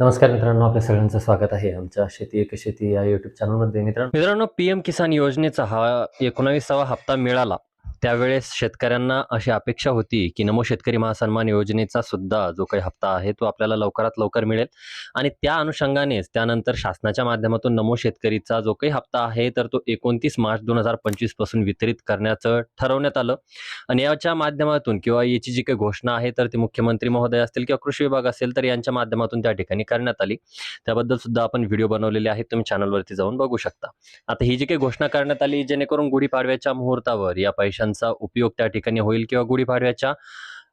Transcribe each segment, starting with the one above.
नमस्कार मित्रांनो आपल्या सगळ्यांचं स्वागत आहे आमच्या शेती एक शेती या युट्यूब चॅनलमध्ये मित्रांनो मित्रांनो पी एम किसान योजनेचा हा एकोणावीसावा हप्ता मिळाला. त्यावेळेस शेतकऱ्यांना अशी अपेक्षा होती की नमो शेतकरी महासन्मान योजनेचा सुद्धा जो काही हप्ता आहे तो आपल्याला लवकरात लवकर मिळेल. आणि त्या अनुषंगानेच त्यानंतर शासनाच्या माध्यमातून नमो शेतकरीचा जो काही हप्ता आहे तर तो एकोणतीस मार्च दोन हजार पंचवीसपासून वितरित करण्याचं ठरवण्यात आलं. आणि याच्या माध्यमातून किंवा याची जी काही घोषणा आहे तर ती मुख्यमंत्री महोदय असतील किंवा कृषी विभाग असेल तर यांच्या माध्यमातून त्या ठिकाणी करण्यात आली. त्याबद्दल सुद्धा आपण व्हिडिओ बनवलेले आहेत. तुम्ही चॅनलवरती जाऊन बघू शकता. आता ही जी काही घोषणा करण्यात आली जेणेकरून गुढीपाडव्याच्या मुहूर्तावर या पैशांचा उपयोग त्या ठिकाणी होईल किंवा गुढीपाडव्याच्या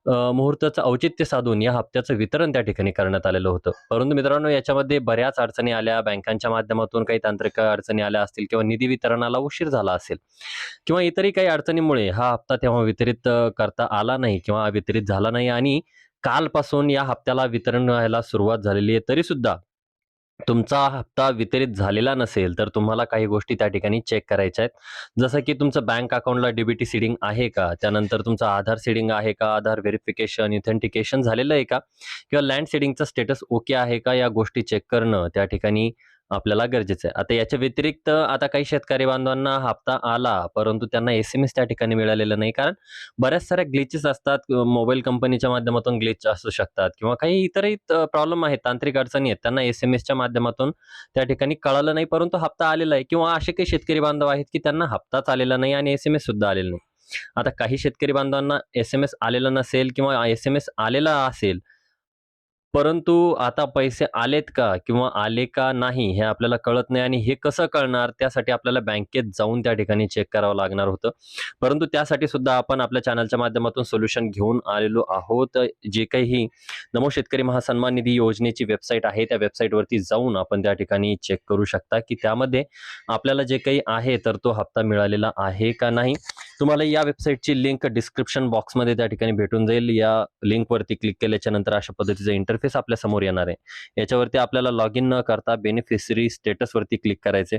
मुहूर्ताचं औचित्य साधून या हप्त्याचं वितरण त्या ठिकाणी करण्यात आलेलं होतं. परंतु मित्रांनो याच्यामध्ये बऱ्याच अडचणी आल्या. बँकांच्या माध्यमातून काही तांत्रिक अडचणी आल्या असतील किंवा निधी वितरणाला उशीर झाला असेल किंवा इतरही काही अडचणीमुळे हा हप्ता तेव्हा वितरित करता आला नाही किंवा वितरित झाला नाही आणि कालपासून या हप्त्याला वितरण व्हायला सुरुवात झालेली आहे. तरी सुद्धा तुमचा हप्ता वितरित झालेला नसेल तर तुम्हाला काही गोष्टी त्या ठिकाणी चेक करायच्या आहेत. जसं की तुमचं बँक अकाउंटला डीबीटी सीडिंग आहे का? त्यानंतर तुमचं आधार सीडिंग आहे का? आधार व्हेरिफिकेशन इथेंटिकेशन झालेलं आहे का? किंवा लँड सीडिंगचं स्टेटस ओके आहे का? या गोष्टी चेक करणं त्या ठिकाणी आपल्याला गरजेचं आहे. आता याच्या व्यतिरिक्त आता काही शेतकरी बांधवांना हप्ता आला परंतु त्यांना एस एम एस त्या ठिकाणी मिळालेलं नाही. कारण बऱ्याच साऱ्या ग्लिचेस असतात मोबाईल कंपनीच्या माध्यमातून ग्लिच असू शकतात किंवा काही इतरही प्रॉब्लेम आहेत तांत्रिक अडचणी आहेत. त्यांना एस एम एसच्या माध्यमातून त्या ठिकाणी कळालं नाही परंतु हप्ता आलेला आहे. किंवा असे काही शेतकरी बांधव आहेत की त्यांना हप्ताच आलेला नाही आणि एस एम एस सुद्धा आलेला नाही. आता काही शेतकरी बांधवांना एस एम एस आलेला नसेल किंवा एस एम एस आलेला असेल परंतु आता पैसे आलेत का किंवा आले का नाही हे आपल्याला कळत नाही आणि हे कसं कळणार? त्यासाठी आपल्याला बँकेत जाऊन त्या ठिकाणी चेक करावं लागणार होतं. परंतु त्यासाठी सुद्धा आपण आपल्या चॅनलच्या माध्यमातून सोल्युशन घेऊन आलेलो आहोत. जे काही नमो शेतकरी महासन्मान निधी योजनेची वेबसाईट आहे त्या वेबसाईटवरती जाऊन आपण त्या ठिकाणी चेक करू शकता की त्यामध्ये आपल्याला जे काही आहे तर तो हप्ता मिळालेला आहे का नाही? तुम्हाला या वेबसाईटची लिंक डिस्क्रिप्शन बॉक्समध्ये त्या ठिकाणी भेटून जाईल. या लिंकवरती क्लिक केल्याच्यानंतर अशा पद्धतीचा इंटरफेस आपल्यासमोर येणार आहे. याच्यावरती आपल्याला लॉग इन न करता बेनिफिशरी स्टेटसवरती क्लिक करायचे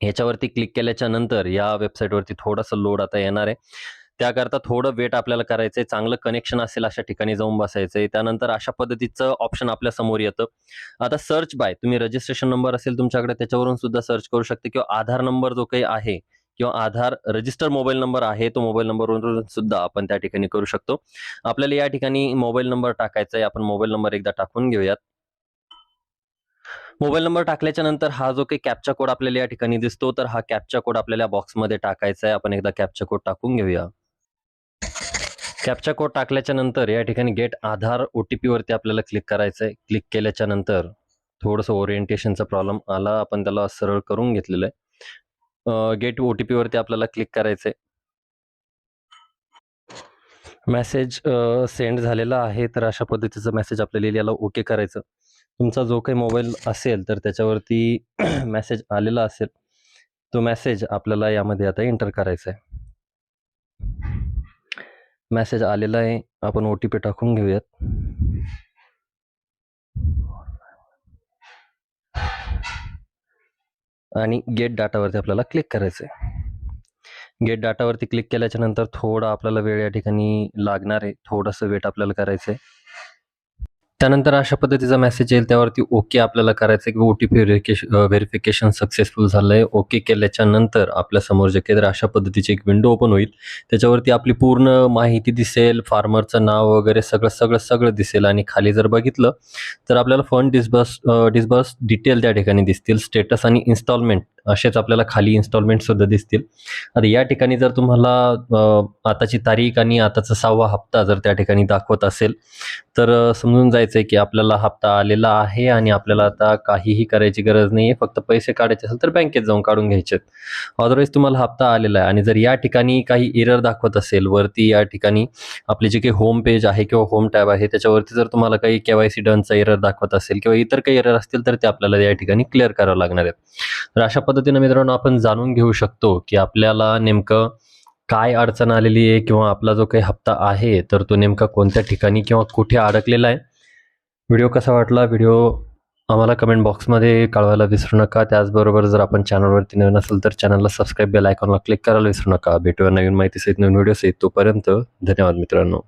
ह्याच्यावरती क्लिक केल्याच्यानंतर या वेबसाईटवरती थोडंसं लोड आता येणार आहे. त्याकरता थोडं वेट आपल्याला करायचंय. चांगलं कनेक्शन असेल अशा ठिकाणी जाऊन बसायचंय. त्यानंतर अशा पद्धतीचं ऑप्शन आपल्यासमोर येतं. आता सर्च बाय तुम्ही रजिस्ट्रेशन नंबर असेल तुमच्याकडे त्याच्यावरून सुद्धा सर्च करू शकता किंवा आधार नंबर जो काही आहे किंवा आधार रजिस्टर मोबाईल नंबर आहे तो मोबाईल नंबरवरून सुद्धा आपण त्या ठिकाणी करू शकतो. आपल्याला या ठिकाणी मोबाईल नंबर टाकायचा आहे आपण मोबाईल नंबर एकदा टाकून घेऊयात. मोबाईल नंबर टाकल्याच्या नंतर हा जो काही कॅपचा कोड आपल्याला या ठिकाणी दिसतो तर हा कॅपचा कोड आपल्याला बॉक्समध्ये टाकायचा आहे आपण एकदा कॅपचा कोड टाकून घेऊया. कॅपचा कोड टाकल्याच्या नंतर या ठिकाणी गेट आधार ओ टी पीवरती आपल्याला क्लिक करायचं आहे क्लिक केल्याच्यानंतर थोडंसं ओरिएंटेशनचा प्रॉब्लेम आला आपण त्याला सरळ करून घेतलेलं आहे गेट ओटीपी वरती आपल्याला क्लिक करायचंय. मेसेज सेंड झालेला आहे तर अशा पद्धतीचा मेसेज आपल्याला याला ओके करायचं. तुमचा जो काही मोबाईल असेल तर त्याच्यावरती मेसेज आलेला असेल तो मेसेज आपल्याला यामध्ये आता एंटर करायचा आहे मेसेज आलेला आहे आपण ओ टी पी टाकून घेऊयात. आणि गेट डाटावरती आपल्याला क्लिक करायचं आहे गेट डाटावरती क्लिक केल्याच्यानंतर थोडा आपल्याला वेळ या ठिकाणी लागणार आहे. थोडंसं वेट आपल्याला करायचं आहे त्यानंतर अशा पद्धतीचा मेसेज येईल त्यावरती ओके आपल्याला करायचं आहे की O T P verification successful झालं आहे ओके केल्याच्यानंतर आपल्यासमोर जे काही तर अशा पद्धतीची एक विंडो ओपन होईल. त्याच्यावरती आपली पूर्ण माहिती दिसेल फार्मरचं नाव वगैरे सगळं सगळं सगळं दिसेल. आणि खाली जर बघितलं तर आपल्याला फंड डिस्बर्स डिस्बर्स डिटेल त्या ठिकाणी दिसतील. स्टेटस आणि इन्स्टॉलमेंट असेच आपल्याला खाली इन्स्टॉलमेंट सुद्धा दिसतील. आता या ठिकाणी जर तुम्हाला आताची तारीख आणि आताचा सहावा हप्ता जर त्या ठिकाणी दाखवत असेल तर समजून जायचं आहे की आपल्याला हप्ता आलेला आहे आणि आपल्याला आता काहीही करायची गरज नाही आहे फक्त पैसे काढायचे असेल तर बँकेत जाऊन काढून घ्यायचे अदरवाईज तुम्हाला हप्ता आलेला आहे. आणि जर या ठिकाणी काही एरर दाखवत असेल वरती या ठिकाणी आपले जे काही होम पेज आहे किंवा होम टॅब आहे त्याच्यावरती जर तुम्हाला काही के वाय सी डनचा एरर दाखवत असेल किंवा इतर काही एरर असतील तर ते आपल्याला या ठिकाणी क्लिअर करावं लागणार आहेत. तर अशा पद्धतीनं मित्रांनो आपण जाणून घेऊ शकतो की आपल्याला नेमकं काय अडचण आलेली आहे किंवा आपला जो काही हप्ता आहे तर तो नेमका कोणत्या ठिकाणी किंवा कुठे अडकलेला आहे. व्हिडिओ कसा वाटला? व्हिडिओ आम्हाला कमेंट बॉक्समध्ये कळवायला विसरू नका. त्याचबरोबर जर आपण चॅनलवरती नवीन असेल तर चॅनलला सबस्क्राईब बेल आयकॉनला क्लिक करायला विसरू नका. भेटूया नवीन माहितीसहित नवीन व्हिडिओ सहित तोपर्यंत धन्यवाद मित्रांनो.